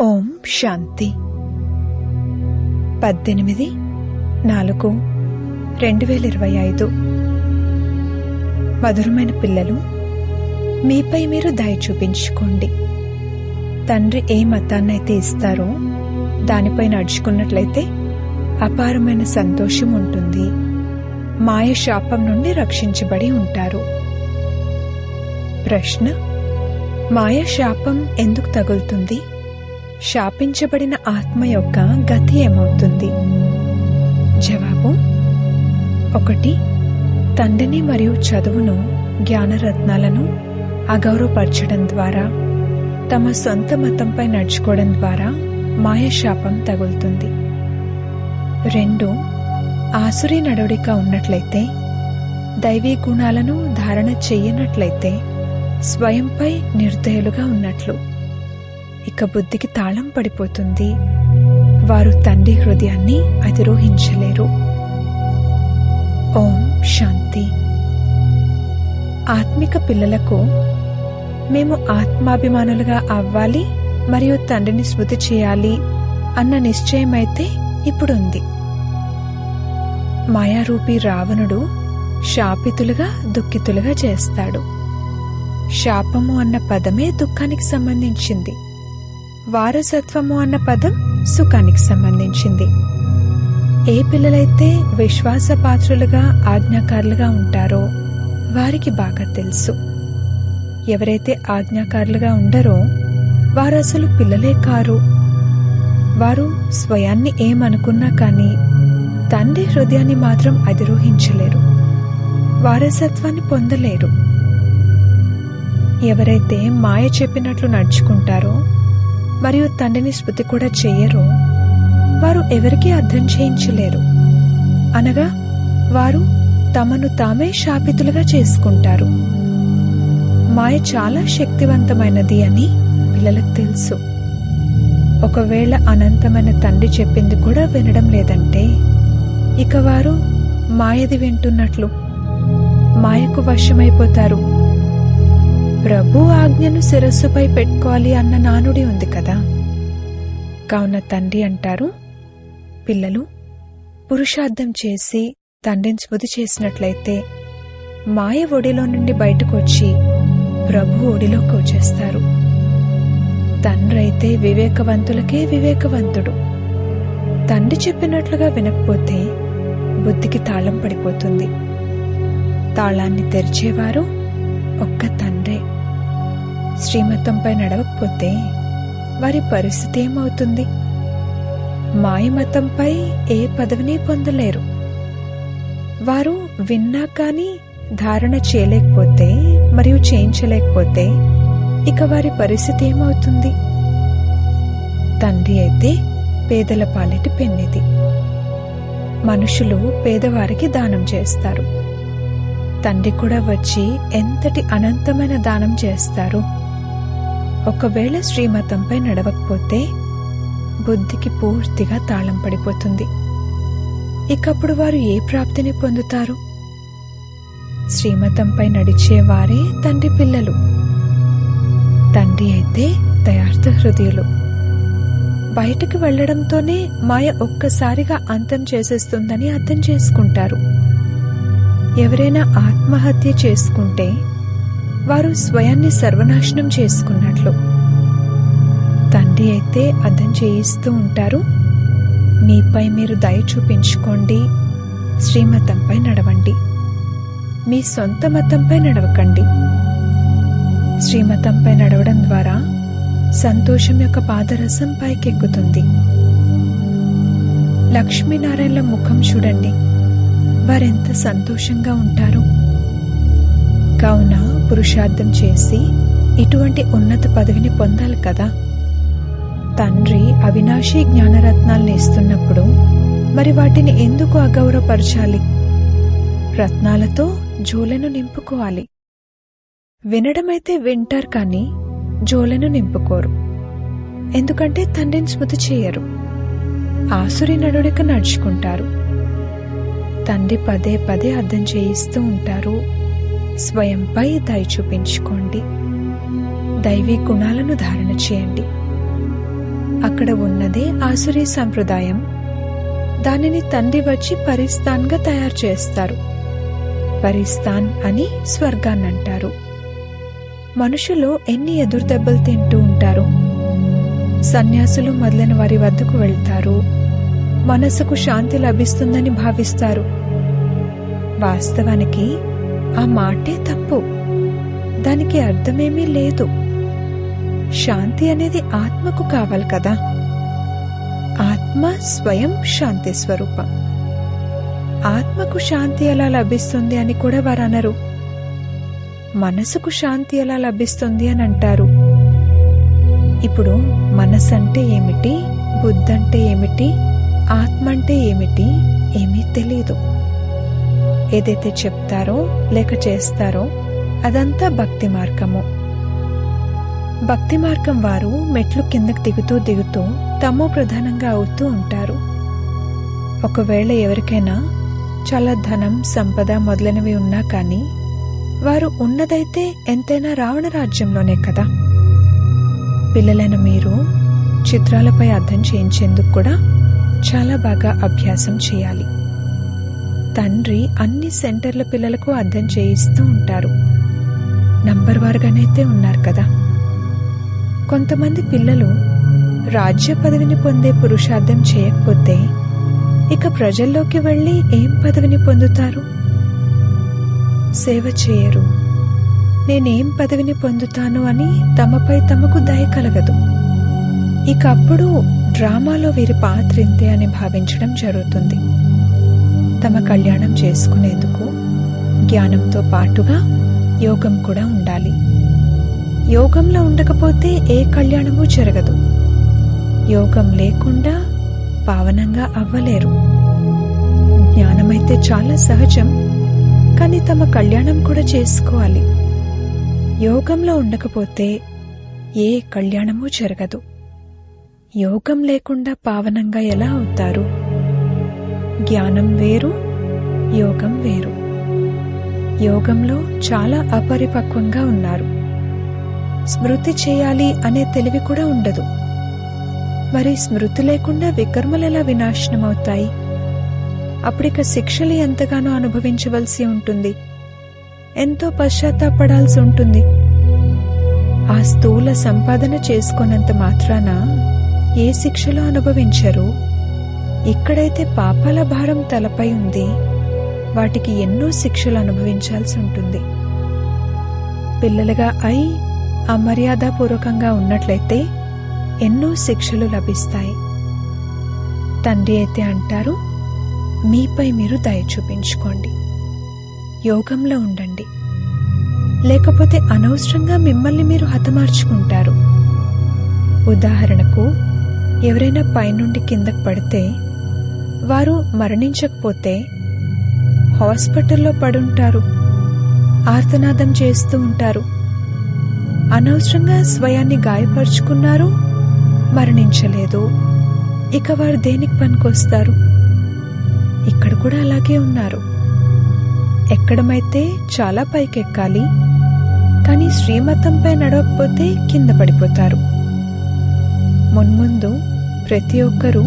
ఓం శాంతి. పద్దెనిమిది నాలుగు రెండు వేల ఇరవై ఐదు. మధురమైన పిల్లలు మీపై మీరు దయ చూపించుకోండి. తండ్రి ఏ మతాన్నైతే ఇస్తారో దానిపై నడుచుకున్నట్లయితే అపారమైన సంతోషం ఉంటుంది. మాయ శాపం నుండి రక్షించబడి ఉంటారు. ప్రశ్న మాయ శాపం ఎందుకు తగులుతుంది? శాపించబడిన ఆత్మ యొక్క గతి ఏమవుతుంది? జవాబు ఒకటి తండ్రిని మరియు చదువును జ్ఞానరత్నాలను అగౌరవపరచడం ద్వారా తమ సొంత మతంపై నడుచుకోవడం ద్వారా మాయశాపం తగులుతుంది. రెండు ఆసురి నడవడిక ఉన్నట్లయితే దైవీ గుణాలను ధారణ చెయ్యనట్లయితే స్వయంపై నిర్దయులుగా ఉన్నట్లు. ఇక బుద్ధికి తాళం పడిపోతుంది. వారు తండ్రి హృదయాన్ని అధిరోహించలేరు. ఓం శాంతి. ఆత్మిక పిల్లలకు మేము ఆత్మాభిమానులుగా అవ్వాలి మరియు తండ్రిని స్మృతి చేయాలి అన్న నిశ్చయమైతే ఇప్పుడుంది. మాయారూపి రావణుడు శాపితులుగా దుఃఖితులుగా చేస్తాడు. శాపము అన్న పదమే దుఃఖానికి సంబంధించింది. వారసత్వము అన్న పదం సుఖానికి సంబంధించింది. ఏ పిల్లలైతే విశ్వాసపాత్రులుగా ఆజ్ఞాకారులుగా ఉంటారో వారికి బాగా తెలుసు. ఎవరైతే ఆజ్ఞాకారులుగా ఉండరో వారు అసలు పిల్లలే కారు. వారు స్వయాన్ని ఏమనుకున్నా కానీ తండ్రి హృదయాన్ని మాత్రం అధిరోహించలేరు. వారసత్వాన్ని పొందలేరు. ఎవరైతే మాయ చెప్పినట్లు నడుచుకుంటారో మరియు తండ్రిని స్మృతి కూడా చేయరు. వారు ఎవరికీ అర్థం చేయించలేరు. అనగా వారు తమను తామే శాపితులుగా చేసుకుంటారు. మాయ చాలా శక్తివంతమైనది అని పిల్లలకు తెలుసు. ఒకవేళ అనంతమైన తండ్రి చెప్పింది కూడా వినడం లేదంటే ఇక వారు మాయది వింటున్నట్లు మాయకు వశమైపోతారు. ప్రభు ఆజ్ఞను శిరస్సుపై పెట్టుకోవాలి అన్న నానుడి ఉంది కదా. కావున తండ్రి అంటారు పిల్లలు పురుషార్థం చేసి తండ్రిని స్మృతి చేసినట్లయితే మాయ ఒడిలో నుండి బయటకు వచ్చి ప్రభు ఒడిలోకి వచ్చేస్తారు తండ్రి అయితే వివేకవంతులకే వివేకవంతుడు. తండ్రి చెప్పినట్లుగా వినకపోతే బుద్ధికి తాళం పడిపోతుంది. తాళాన్ని తెరిచేవారు ఒక్క తండ్రే. శ్రీమతంపై నడవకపోతే వారి పరిస్థితి ఏమవుతుంది? మాయమతంపై ఏ పదవిని పొందలేరు. వారు విన్నా కానీ ధారణ చేయలేకపోతే మరియు చేయించలేకపోతే ఇక వారి పరిస్థితి ఏమవుతుంది? తండ్రి అయితే పేదల పాలిటి పెన్నిది మనుషులు పేదవారికి దానం చేస్తారు. తండ్రి కూడా వచ్చి ఎంతటి అనంతమైన దానం చేస్తారు? ఒకవేళ శ్రీమతంపై నడవకపోతే బుద్ధికి పూర్తిగా తాళం పడిపోతుంది. ఇకప్పుడు వారు ఏ ప్రాప్తిని పొందుతారు? శ్రీమతంపై నడిచేవారే తండ్రి పిల్లలు. తండ్రి అయితే దయార్థ హృదయులు. బయటకు వెళ్ళడంతోనే మాయ ఒక్కసారిగా అంతం చేసేస్తుందని అర్థం చేసుకుంటారు. ఎవరైనా ఆత్మహత్య చేసుకుంటే వారు స్వయాన్ని సర్వనాశనం చేసుకున్నట్లు. తండ్రి అయితే అర్థం చేయిస్తూ ఉంటారు. మీపై మీరు దయ చూపించుకోండి. శ్రీమతంపై నడవండి. మీ సొంత మతంపై నడవకండి. శ్రీమతంపై నడవడం ద్వారా సంతోషం యొక్క పాదరసం పైకెక్కుతుంది. లక్ష్మీనారాయణల ముఖం చూడండి. వారెంత సంతోషంగా ఉంటారు. కావున పురుషార్థం చేసి ఇటువంటి ఉన్నత పదవిని పొందాలి కదా? తండ్రి అవినాశీ జ్ఞానరత్నాల్ని ఇస్తున్నప్పుడు మరి వాటిని ఎందుకు అగౌరవపరచాలి? రత్నాలతో జోలెను నింపుకోవాలి. వినడమైతే వింటారు కానీ జోలెను నింపుకోరు. ఎందుకంటే తండ్రిని స్మృతి చేయరు. ఆసురి నడుడిక నడుచుకుంటారు. తండ్రి పదే పదే అర్థం చేయిస్తూ ఉంటారు. స్వయంపై దయ చూపించుకోండి. దైవీ గుణాలను ధారణ చేయండి. అక్కడ ఉన్నదే ఆసురీ సంప్రదాయం. దానిని తండ్రి వచ్చి పరిస్థాన్గా తయారు చేస్తారు. పరిస్థాన్ అని స్వర్గాన్నంటారు మనుషులు ఎన్ని ఎదురుదెబ్బలు తింటూ ఉంటారు? సన్యాసులు మొదలైన వారి వద్దకు వెళ్తారు. మనసుకు శాంతి లభిస్తుందని భావిస్తారు. వాస్తవానికి ఆ మాటే తప్పు. దానికి అర్థమేమీ లేదు. శాంతి అనేది ఆత్మకు కావాలి కదా. ఆత్మ స్వయం శాంతి స్వరూపం. ఆత్మకు శాంతి ఎలా లభిస్తుంది అని కూడా వారు అనరు. మనసుకు శాంతి ఎలా లభిస్తుంది అని అంటారు. ఇప్పుడు మనసు అంటే ఏమిటి? బుద్ధి అంటే ఏమిటి? ఆత్మ అంటే ఏమిటి? ఏమీ తెలియదు ఏదైతే చెప్తారో లేక చేస్తారో అదంతా భక్తి మార్గము. భక్తి మార్గం వారు మెట్లు కిందకు దిగుతూ దిగుతూ తమో ప్రధానంగా అవుతూ ఉంటారు. ఒకవేళ ఎవరికైనా చాలా ధనం సంపద మొదలైనవి ఉన్నా కానీ వారు ఉన్నదైతే ఎంతైనా రావణ రాజ్యంలోనే కదా. పిల్లలైన మీరు చిత్రాలపై అర్థం చేయించేందుకు కూడా చాలా బాగా అభ్యాసం చేయాలి. తండ్రి అన్ని సెంటర్ల పిల్లలకు అర్థం చేయిస్తూ ఉంటారు. నంబర్ వారుగానైతే ఉన్నారు కదా. కొంతమంది పిల్లలు రాజ్య పదవిని పొందే పురుషార్థం చేయకపోతే ఇక ప్రజల్లోకి వెళ్ళి ఏం పదవిని పొందుతారు? సేవ చేయరు. నేనేం పదవిని పొందుతాను అని తమపై తమకు దయ కలగదు. ఇక అప్పుడు డ్రామాలో వీరి పాత్ర ఇంతే అని భావించడం జరుగుతుంది. తమ కళ్యాణం చేసుకునేందుకు జ్ఞానంతో పాటుగా యోగం కూడా ఉండాలి. యోగంలో ఉండకపోతే ఏ కళ్యాణము జరగదు. యోగం లేకుండా పావనంగా అవ్వలేరు. జ్ఞానమైతే చాలా సహజం కానీ తమ కళ్యాణం కూడా చేసుకోవాలి. యోగంలో ఉండకపోతే ఏ కళ్యాణమూ జరగదు. యోగం లేకుండా పావనంగా ఎలా అవుతారు? జ్ఞానం వేరు యోగం వేరు. యోగంలో చాలా అపరిపక్వంగా ఉన్నారు. స్మృతి చేయాలి అనే తెలివి కూడా ఉండదు. మరి స్మృతి లేకుండా వికర్మలు ఎలా వినాశనమవుతాయి? అప్పుడిక శిక్షలు ఎంతగానో అనుభవించవలసి ఉంటుంది. ఎంతో పశ్చాత్తాపడాల్సి ఉంటుంది. ఆ స్థూల సంపాదన చేసుకున్నంత మాత్రాన ఏ శిక్షలు అనుభవించరు? ఇక్కడైతే పాపాల భారం తలపై ఉంది. వాటికి ఎన్నో శిక్షలు అనుభవించాల్సి ఉంటుంది. పిల్లలుగా అయి అమర్యాదపూర్వకంగా ఉన్నట్లయితే ఎన్నో శిక్షలు లభిస్తాయి. తండ్రి అయితే అంటారు మీపై మీరు దయ చూపించుకోండి. యోగంలో ఉండండి. లేకపోతే అనవసరంగా మిమ్మల్ని మీరు హతమార్చుకుంటారు. ఉదాహరణకు ఎవరైనా పైనుండి కిందకు పడితే వారు మరణించకపోతే హాస్పిటల్లో పడుంటారు. ఆర్తనాదం చేస్తూ ఉంటారు. అనవసరంగా స్వయాన్ని గాయపరుచుకున్నారు మరణించలేదు. ఇక వారు దేనికి పనికొస్తారు? ఇక్కడ కూడా అలాగే ఉన్నారు. ఎక్కడమైతే చాలా పైకెక్కాలి కానీ శ్రీమతంపై నడవకపోతే కింద పడిపోతారు. మున్ముందు ప్రతి ఒక్కరూ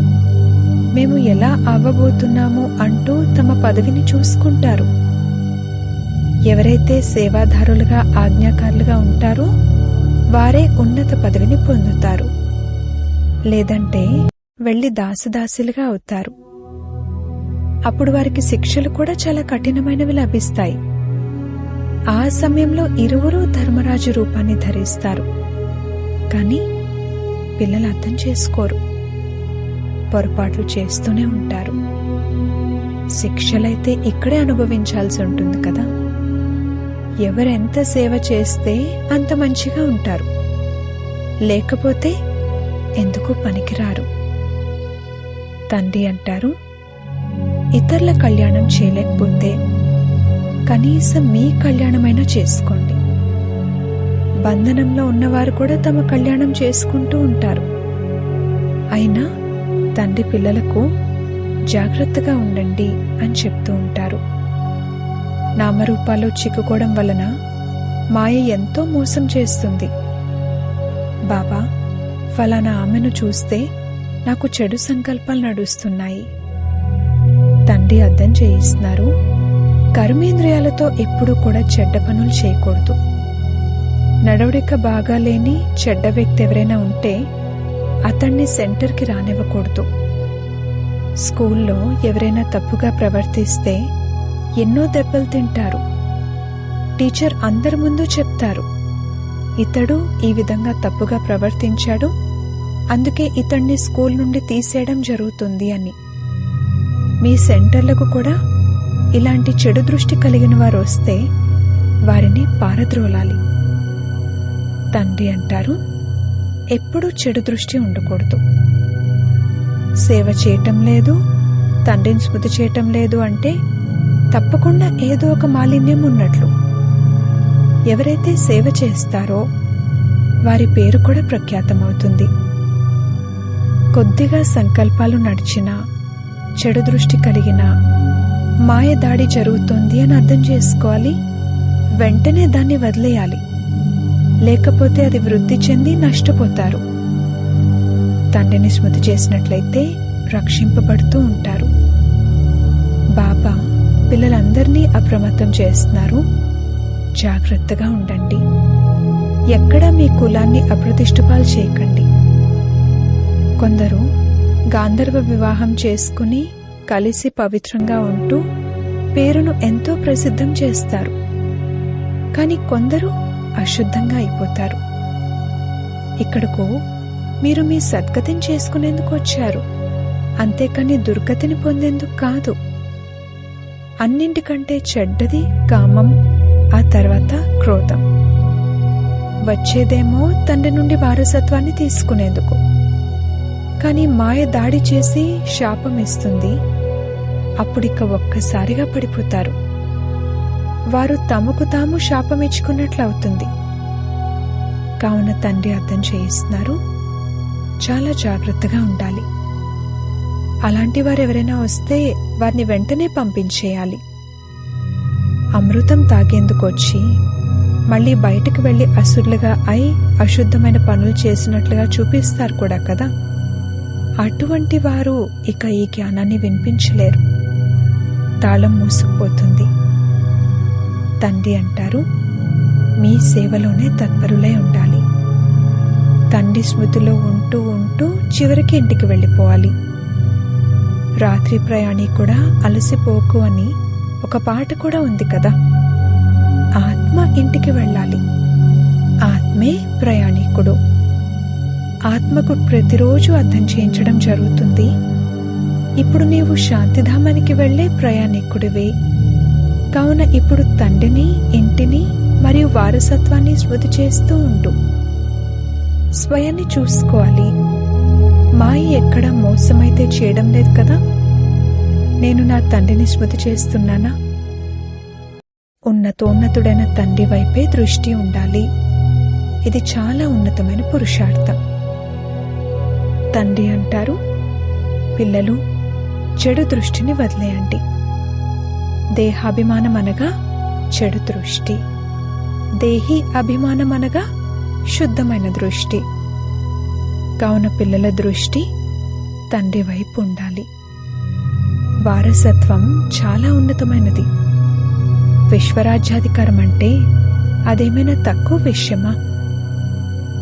మేము ఎలా అవ్వబోతున్నాము అంటూ తమ పదవిని చూసుకుంటారు. ఎవరైతే సేవాదారులుగా ఆజ్ఞాకారులుగా ఉంటారో వారే ఉన్నత పదవిని పొందుతారు. లేదంటే వెళ్ళి దాసదాసులుగా అవుతారు. అప్పుడు వారికి శిక్షలు కూడా చాలా కఠినమైనవి లభిస్తాయి. ఆ సమయంలో ఇరువురు ధర్మరాజు రూపాన్ని ధరిస్తారు. కానీ పిల్లలు అర్థం చేసుకోరు. పొరపాట్లు చేస్తూనే ఉంటారు. శిక్షలైతే ఇక్కడే అనుభవించాల్సి ఉంటుంది కదా? ఎవరెంత సేవ చేస్తే అంత మంచిగా ఉంటారు. లేకపోతే ఎందుకు పనికిరారు? తండ్రి అంటారు ఇతరుల కళ్యాణం చేయలేకపోతే కనీసం మీ కళ్యాణమైనా చేసుకోండి. బంధనంలో ఉన్నవారు కూడా తమ కళ్యాణం చేసుకుంటూ ఉంటారు. అయినా తండ్రి పిల్లలకు జాగ్రత్తగా ఉండండి అని చెప్తూ ఉంటారు. నామరూపాలు చిక్కుకోవడం వలన మాయ ఎంతో మోసం చేస్తుంది. బాబా ఫలానా ఆమెను చూస్తే నాకు చెడు సంకల్పాలు నడుస్తున్నాయి. తండ్రి అర్థం చేయిస్తున్నారు కర్మేంద్రియాలతో ఎప్పుడూ కూడా చెడ్డ పనులు చేయకూడదు. నడవడిక బాగా లేని చెడ్డ వ్యక్తి ఎవరైనా ఉంటే అతన్ని సెంటర్కి రానివ్వకూడదు. స్కూల్లో ఎవరైనా తప్పుగా ప్రవర్తిస్తే ఎన్నో దెబ్బలు తింటారు. టీచర్ అందరి ముందు చెప్తారు ఇతడు ఈ విధంగా తప్పుగా ప్రవర్తించాడు అందుకే ఇతన్ని స్కూల్ నుండి తీసేయడం జరుగుతుంది అని. మీ సెంటర్లకు కూడా ఇలాంటి చెడు దృష్టి కలిగిన వారు వస్తే వారిని పారద్రోలాలి. తండ్రి అంటారు ఎప్పుడూ చెడు దృష్టి ఉండకూడదు. సేవ చేయటం లేదు తండ్రిని స్మృతి చేయటం లేదు అంటే తప్పకుండా ఏదో ఒక మాలిన్యం ఉన్నట్లు. ఎవరైతే సేవ చేస్తారో వారి పేరు కూడా ప్రఖ్యాతమవుతుంది. కొద్దిగా సంకల్పాలు నడిచినా చెడు దృష్టి కలిగినా మాయ దాడి జరుగుతోంది అని అర్థం చేసుకోవాలి వెంటనే దాన్ని వదిలేయాలి. లేకపోతే అది వృద్ధి చెంది నష్టపోతారు. తండ్రిని స్మృతి చేసినట్లయితే రక్షింపబడుతూ ఉంటారు. బాబా పిల్లలందరినీ అప్రమత్తం చేస్తున్నారు. జాగ్రత్తగా ఉండండి. ఎక్కడా మీ కులాన్ని అప్రతిష్ఠపాలు చేయకండి. కొందరు గాంధర్వ వివాహం చేసుకుని కలిసి పవిత్రంగా ఉంటూ పేరును ఎంతో ప్రసిద్ధం చేస్తారు. కానీ కొందరు అశుద్ధంగా అయిపోతారు. ఇక్కడకు మీరు మీ సద్గతిని చేసుకునేందుకు వచ్చారు. అంతేకాని దుర్గతిని పొందేందుకు కాదు. అన్నింటికంటే చెడ్డది కామం ఆ తర్వాత క్రోధం. వచ్చేదేమో తండ్రి నుండి వారసత్వాన్ని తీసుకునేందుకు. కానీ మాయ దాడి చేసి శాపం ఇస్తుంది. అప్పుడిక ఒక్కసారిగా పడిపోతారు. వారు తమకు తాము శాపం ఇచ్చుకున్నట్లు అవుతుంది కావున తండ్రి అర్థం చేయిస్తున్నారు. చాలా జాగ్రత్తగా ఉండాలి. అలాంటి వారు ఎవరైనా వస్తే వారిని వెంటనే పంపించేయాలి. అమృతం తాగేందుకు వచ్చి మళ్ళీ బయటకు వెళ్ళి అసురులుగా అయి అశుద్ధమైన పనులు చేసినట్లుగా చూపిస్తారు కూడా కదా. అటువంటి వారు ఇక ఈ జ్ఞానాన్ని వినిపించలేరు. తాళం మూసుకుపోతుంది. తండ్రి అంటారు. మీ సేవలోనే తత్పరులై ఉండాలి. తండ్రి స్మృతిలో ఉంటూ ఉంటూ చివరికి ఇంటికి వెళ్ళిపోవాలి. రాత్రి ప్రయాణి కూడా అలసిపోకు అని ఒక పాట కూడా ఉంది కదా. ఆత్మ ఇంటికి వెళ్ళాలి. ఆత్మే ప్రయాణికుడు. ఆత్మకు ప్రతిరోజు అర్థం చేయించడం జరుగుతుంది. ఇప్పుడు నీవు శాంతిధామానికి వెళ్ళే ప్రయాణికుడివే. కావున ఇప్పుడు తండ్రిని ఇంటిని మరియు వారసత్వాన్ని స్మృతి చేస్తూ ఉండు. స్వయాన్ని చూసుకోవాలి. మాయ ఎక్కడ మోసమైతే చేయడం లేదు కదా? నేను నా తండ్రిని స్మృతి చేస్తున్నానా? ఉన్నతోన్నతుడైన తండ్రి వైపే దృష్టి ఉండాలి. ఇది చాలా ఉన్నతమైన పురుషార్థం. తండ్రి అంటారు పిల్లలు చెడు దృష్టిని వదిలేయండి. దేహాభిమానం అనగా చెడు దృష్టి దేహి అభిమానం అనగా శుద్ధమైన దృష్టి. కావున పిల్లల దృష్టి తండ్రి వైపు ఉండాలి. వారసత్వం చాలా ఉన్నతమైనది. విశ్వరాజ్యాధికారం అంటే అదేమైనా తక్కువ విషయమా?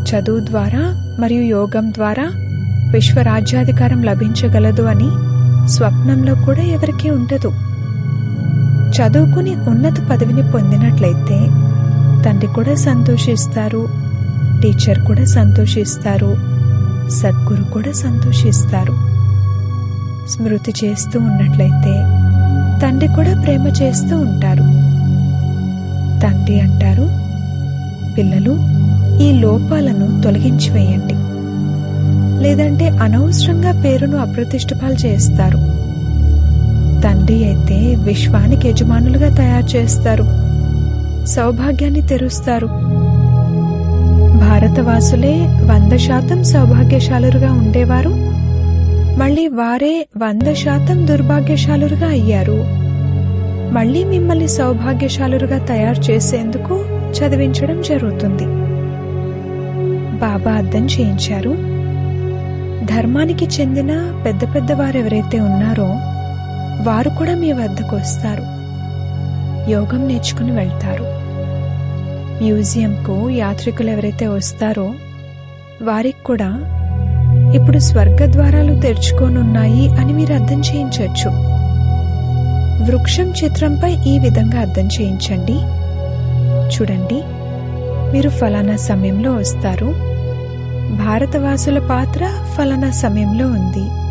చదువు ద్వారా మరియు యోగం ద్వారా విశ్వరాజ్యాధికారం లభించగలదు అని స్వప్నంలో కూడా ఎవరికీ ఉండదు. చదువుకుని ఉన్నత పదవిని పొందినట్లయితే తండ్రి కూడా సంతోషిస్తారు టీచర్ కూడా సంతోషిస్తారు సద్గురు కూడా సంతోషిస్తారు. స్మృతి చేస్తూ ఉన్నట్లయితే తండ్రి కూడా ప్రేమ చేస్తూ ఉంటారు. తండ్రి అంటారు పిల్లలు ఈ లోపాలను తొలగించి వేయండి లేదంటే అనవసరంగా పేరును అప్రతిష్టపాలు చేస్తారు. తండ్రి అయితే విశ్వానికి యజమానులుగా తయారు చేస్తారు. సౌభాగ్యాన్ని తెరుస్తారు. భారతవాసులే వంద శాతం సౌభాగ్యశాలురుగా ఉండేవారు. మళ్ళీ వారే వంద శాతం దుర్భాగ్యశాలురుగా అయ్యారు. మళ్ళీ మిమ్మల్ని సౌభాగ్యశాలురుగా తయారు చేసేందుకు చదివించడం జరుగుతుంది. బాబా అర్థం చేయించారు. ధర్మానికి చెందిన పెద్ద పెద్ద వారు ఎవరైతే ఉన్నారో వారు కూడా మీ వద్దకు వస్తారు. యోగం నేర్చుకుని వెళ్తారు. మ్యూజియంకు యాత్రికులు ఎవరైతే వస్తారో వారికి కూడా ఇప్పుడు స్వర్గ ద్వారాలు తెరుచుకోనున్నాయి అని మీరు అర్థం చేయించవచ్చు. వృక్షం చిత్రంపై ఈ విధంగా అర్థం చేయించండి. చూడండి మీరు ఫలానా సమయంలో వస్తారు. భారతవాసుల పాత్ర ఫలానా సమయంలో ఉంది.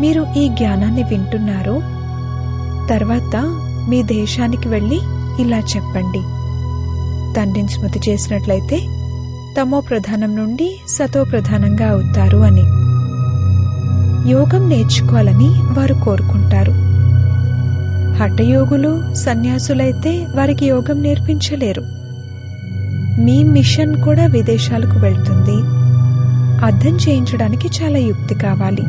మీరు ఈ జ్ఞానాన్ని వింటున్నారు? తర్వాత మీ దేశానికి వెళ్ళి ఇలా చెప్పండి. తండ్రిని స్మృతి చేసినట్లయితే తమో ప్రధానం నుండి సతో ప్రధానంగా అవుతారు అని. యోగం నేర్చుకోవాలని వారు కోరుకుంటారు. హఠయోగులు సన్యాసులైతే వారికి యోగం నేర్పించలేరు. మీ మిషన్ కూడా విదేశాలకు వెళ్తుంది. అర్థం చేయించడానికి చాలా యుక్తి కావాలి.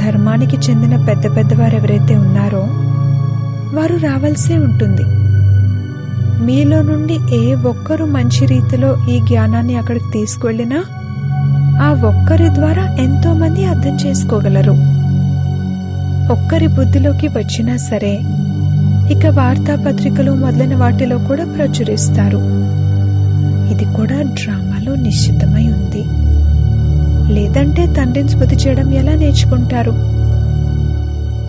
ధర్మానికి చెందిన పెద్ద పెద్దవారు ఎవరైతే ఉన్నారో వారు రావాల్సే ఉంటుంది. మీలో నుండి ఏ ఒక్కరు మంచి రీతిలో ఈ జ్ఞానాన్ని అక్కడికి తీసుకువెళ్ళినా ఆ ఒక్కరి ద్వారా ఎంతో మంది అర్థం చేసుకోగలరు. ఒక్కరి బుద్ధిలోకి వచ్చినా సరే ఇక వార్తాపత్రికలు మొదలైన వాటిలో కూడా ప్రచురిస్తారు. ఇది కూడా డ్రామాలో నిశ్చితమై ఉంది. లేదంటే తండ్రిని స్మృతి చేయడం ఎలా నేర్చుకుంటారు?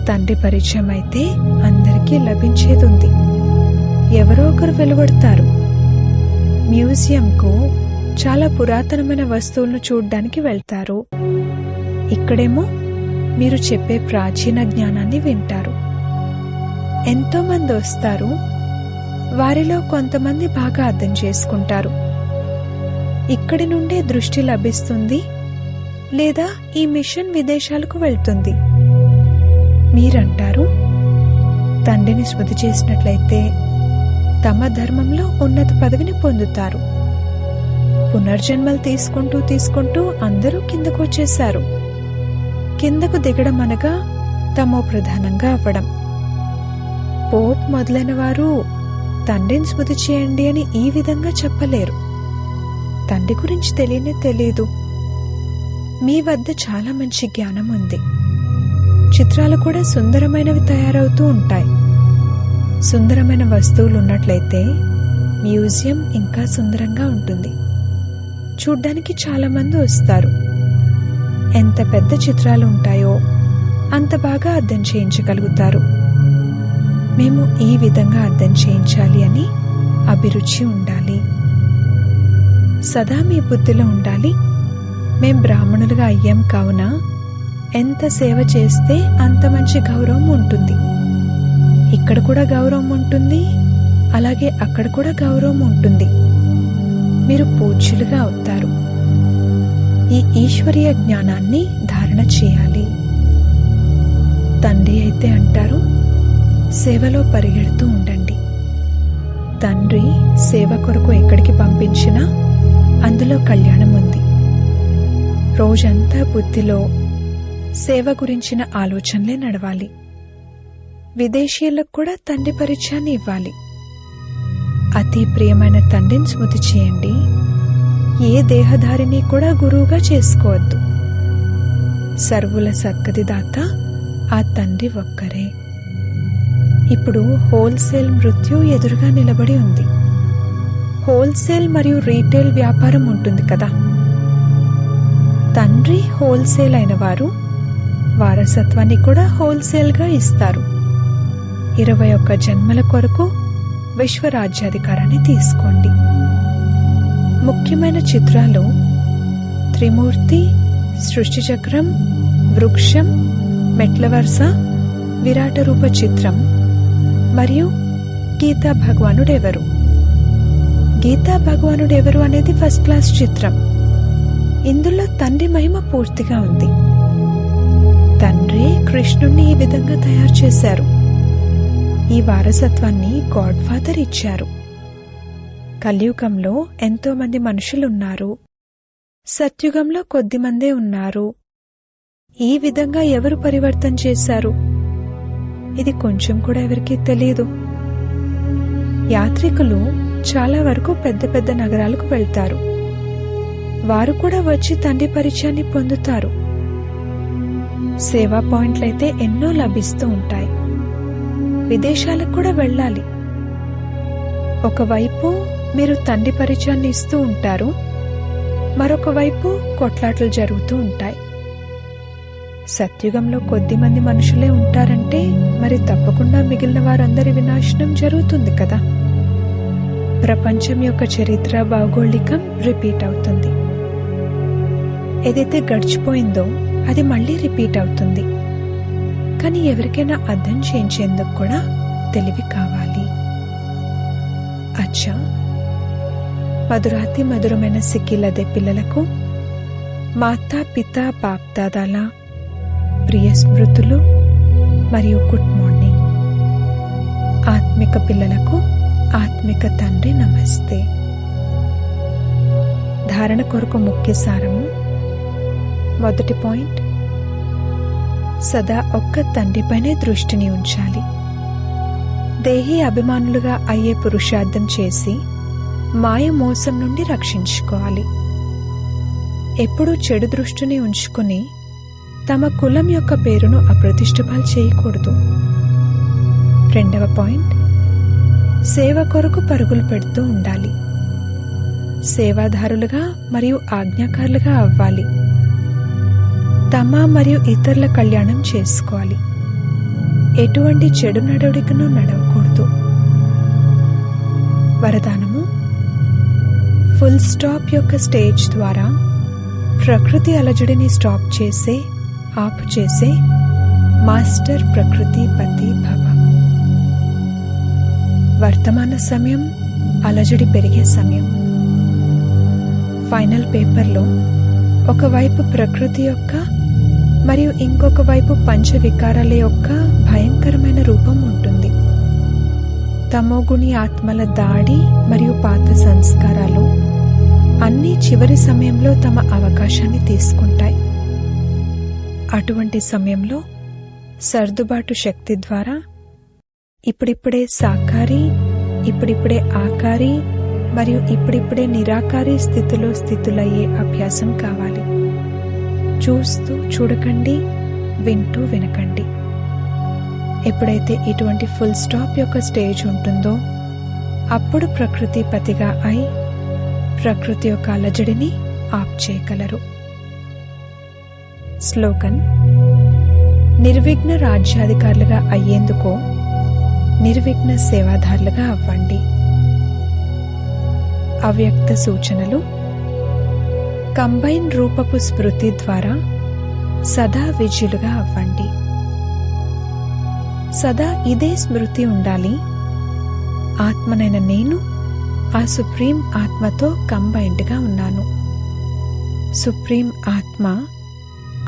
తండ్రి పరిచయం అయితే అందరికీ లభించేది ఉంది. ఎవరో ఒకరు వెలువడతారు. మ్యూజియంకు చాలా పురాతనమైన వస్తువులను చూడడానికి వెళ్తారు. ఇక్కడేమో మీరు చెప్పే ప్రాచీన జ్ఞానాన్ని వింటారు. ఎంతోమంది వస్తారు. వారిలో కొంతమంది బాగా అర్థం చేసుకుంటారు. ఇక్కడి నుండే దృష్టి లభిస్తుంది. లేదా ఈ మిషన్ విదేశాలకు వెళ్తుంది. మీరంటారు? తండ్రిని స్మృతి చేసినట్లయితే తమ ధర్మంలో ఉన్నత పదవిని పొందుతారు. పునర్జన్మలు తీసుకుంటూ తీసుకుంటూ అందరూ కిందకు వచ్చేశారు. కిందకు దిగడం అనగా తమో ప్రధానంగా అవ్వడం. పోప్ మొదలైన వారు తండ్రిని స్మృతి చేయండి అని ఈ విధంగా చెప్పలేరు. తండ్రి గురించి తెలియనే తెలియదు. మీ వద్ద చాలా మంచి జ్ఞానం ఉంది. చిత్రాలు కూడా సుందరమైనవి తయారవుతూ ఉంటాయి. సుందరమైన వస్తువులు ఉన్నట్లయితే మ్యూజియం ఇంకా సుందరంగా ఉంటుంది. చూడ్డానికి చాలామంది వస్తారు. ఎంత పెద్ద చిత్రాలు ఉంటాయో అంత బాగా అర్థం చేయించగలుగుతారు. మేము ఈ విధంగా అర్థం చేయించాలి అని అభిరుచి ఉండాలి. సదా మీ బుద్ధిలో ఉండాలి. మేం బ్రాహ్మణులుగా అయ్యాం కావున ఎంత సేవ చేస్తే అంత మంచి గౌరవం ఉంటుంది. ఇక్కడ కూడా గౌరవం ఉంటుంది అలాగే అక్కడ కూడా గౌరవం ఉంటుంది. మీరు పూజ్యులుగా అవుతారు. ఈ ఈశ్వరీయ జ్ఞానాన్ని ధారణ చేయాలి. తండ్రి అయితే అంటారు సేవలో పరిగెడుతూ ఉండండి. తండ్రి సేవ కొరకు ఎక్కడికి పంపించినా అందులో కళ్యాణం ఉంది. రోజంతా బుద్ధిలో సేవ గురించిన ఆలోచనలే నడవాలి. విదేశీయులకు కూడా తండ్రి పరిచయాన్ని ఇవ్వాలి. అతి ప్రియమైన తండ్రిని స్మృతి చేయండి. ఏ దేహధారిని కూడా గురువుగా చేసుకోవద్దు. సర్వుల సద్గతి దాత ఆ తండ్రి ఒక్కరే. ఇప్పుడు హోల్సేల్ మృత్యు ఎదురుగా నిలబడి ఉంది. హోల్సేల్ మరియు రీటైల్ వ్యాపారం ఉంటుంది కదా. తండ్రి హోల్సేల్ అయిన వారు వారసత్వాన్ని కూడా హోల్సేల్గా ఇస్తారు. ఇరవై ఒక్క జన్మల కొరకు విశ్వరాజ్యాధికారాన్ని తీసుకోండి. ముఖ్యమైన చిత్రాలు త్రిమూర్తి సృష్టి చక్రం వృక్షం మెట్లవరస విరాట రూప చిత్రం మరియు గీతా భగవానుడెవరు? గీతా భగవానుడెవరు అనేది ఫస్ట్ క్లాస్ చిత్రం. ఇందులో తండ్రి మహిమ పూర్తిగా ఉంది. తండ్రి కృష్ణుణ్ణి ఈ విధంగా తయారు చేశారు. ఈ వారసత్వాన్ని గాడ్ ఫాదర్ ఇచ్చారు. కలియుగంలో ఎంతో మంది మనుషులున్నారు. సత్యుగంలో కొద్దిమందే ఉన్నారు. ఈ విధంగా ఎవరు పరివర్తన చేశారు? ఇది కొంచెం కూడా ఎవరికీ తెలియదు యాత్రికులు చాలా వరకు పెద్ద పెద్ద నగరాలకు వెళ్తారు. వారు కూడా వచ్చి తండ్రి పరిచయాన్ని పొందుతారు. సేవా పాయింట్లైతే ఎన్నో లభిస్తూ ఉంటాయి. విదేశాలకు కూడా వెళ్ళాలి. ఒకవైపు మీరు తండ్రి పరిచయాన్ని ఇస్తూ ఉంటారు మరొక వైపు కొట్లాటలు జరుగుతూ ఉంటాయి. సత్యుగంలో కొద్ది మంది మనుషులే ఉంటారంటే మరి తప్పకుండా మిగిలిన వారందరి వినాశనం జరుగుతుంది కదా. ప్రపంచం యొక్క చరిత్ర భౌగోళికం రిపీట్ అవుతుంది. ఏదైతే గడిచిపోయిందో అది మళ్ళీ రిపీట్ అవుతుంది. కానీ ఎవరికైనా అర్థం చేయించేందుకు కూడా తెలివి కావాలి. అచ్చా! మధురాతి మధురమైన సిక్కిలదే పిల్లలకు మాతా పిత బాప్దాదాల ప్రియ స్మృతులు మరియు గుడ్ మార్నింగ్. ఆత్మిక పిల్లలకు ఆత్మిక తండ్రి నమస్తే. ధారణ కొరకు ముఖ్య సారము మొదటి పాయింట్. సదా ఒక్క తండ్రిపైనే దృష్టిని ఉంచాలి. దేహి అభిమానులుగా అయ్యే పురుషార్థం చేసి మాయ మోసం నుండి రక్షించుకోవాలి. ఎప్పుడూ చెడు దృష్టిని ఉంచుకుని తమ కులం యొక్క పేరును అప్రతిష్టపాలు చేయకూడదు. రెండవ పాయింట్. సేవ కొరకు పరుగులు పెడుతూ ఉండాలి. సేవాదారులుగా మరియు ఆజ్ఞాకారులుగా అవ్వాలి. తమ మరియు ఇతరుల కళ్యాణం చేసుకోవాలి. ఎటువంటి చెడు నడవడికను నడవకూడదు. వరదానము? ఫుల్ స్టాప్ యొక్క స్టేజ్ ద్వారా ప్రకృతి అలజడిని స్టాప్ చేసే ఆపు చేసే మాస్టర్ ప్రకృతి పతి భవ. వర్తమాన సమయం అలజడి పెరిగే సమయం. ఫైనల్ పేపర్లో ఒకవైపు ప్రకృతి యొక్క మరియు ఇంకొక వైపు పంచ వికారాల యొక్క భయంకరమైన రూపం ఉంటుంది. తమోగుణి ఆత్మల దాడి మరియు పాత సంస్కారాలు అన్నీ చివరి సమయంలో తమ అవకాశాన్ని తీసుకుంటాయి. అటువంటి సమయంలో సర్దుబాటు శక్తి ద్వారా ఇప్పుడిప్పుడే సాకారి ఇప్పుడిప్పుడే ఆకారి మరియు ఇప్పుడిప్పుడే నిరాకారి స్థితిలో స్థితులయ్యే అభ్యాసం కావాలి. చూస్తూ చూడకండి వింటూ వినకండి. ఎప్పుడైతే ఇటువంటి ఫుల్ స్టాప్ యొక్క స్టేజ్ ఉంటుందో అప్పుడు ప్రకృతి పతిగా అయి ప్రకృతి యొక్క అలజడిని ఆప్ చేయగలరు. స్లోగన్ నిర్విఘ్న రాజ్యాధికారులుగా అయ్యేందుకు నిర్విఘ్న సేవాదారులుగా అవ్వండి. అవ్యక్త సూచనలు కంబైన్ రూపపు స్మృతి ద్వారా సదా విజులుగా అవ్వండి. సదా ఇదే స్మృతి ఉండాలి. ఆత్మనైన నేను ఆ సుప్రీం ఆత్మతో కంబైన్డ్గా ఉన్నాను. సుప్రీం ఆత్మ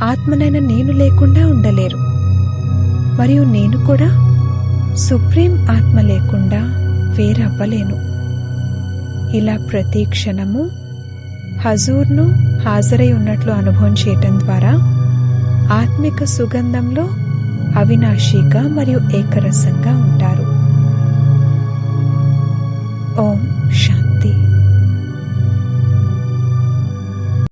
ఆత్మనైన నేను లేకుండా ఉండలేరు. మరియు నేను కూడా సుప్రీం ఆత్మ లేకుండా వేరవ్వలేను. ఇలా ప్రతి క్షణము హజూర్ను హాజరై ఉన్నట్లు అనుభవం చేయటం ద్వారా ఆత్మిక సుగంధంలో అవినాశిగా మరియు ఏకరసంగా ఉంటారు. ఓం శాంతి.